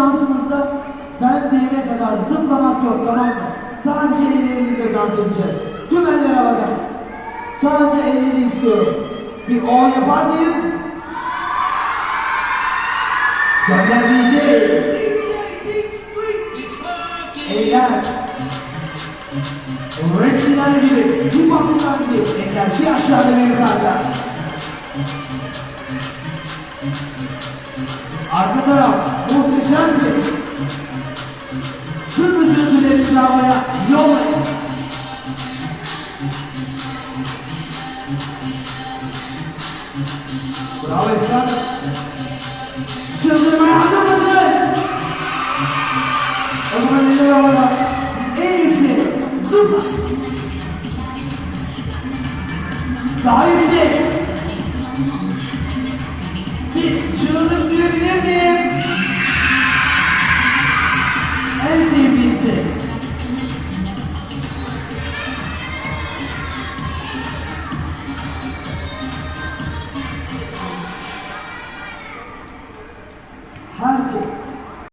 dansımızda ben diyene kadar zıplamak yok tamam mı? Sadece ellerimizle dans edeceğiz. Tüm eller havada. Sadece elleri istiyorum. Bir O yapar mıyız? Gönder DJ. Eller. Rapçiler gibi, hip hopçular gibi. Eller bir aşağıda bir yukarıda. Arka taraf muhteşemdi. Tüm üzüntülerinizi havaya yollayın. Bravo Esra. Çıldırmaya hazır mısın? O zaman eller havada. En yüksek. Zıpla. Daha yüksek. Bir çığlık Herkes.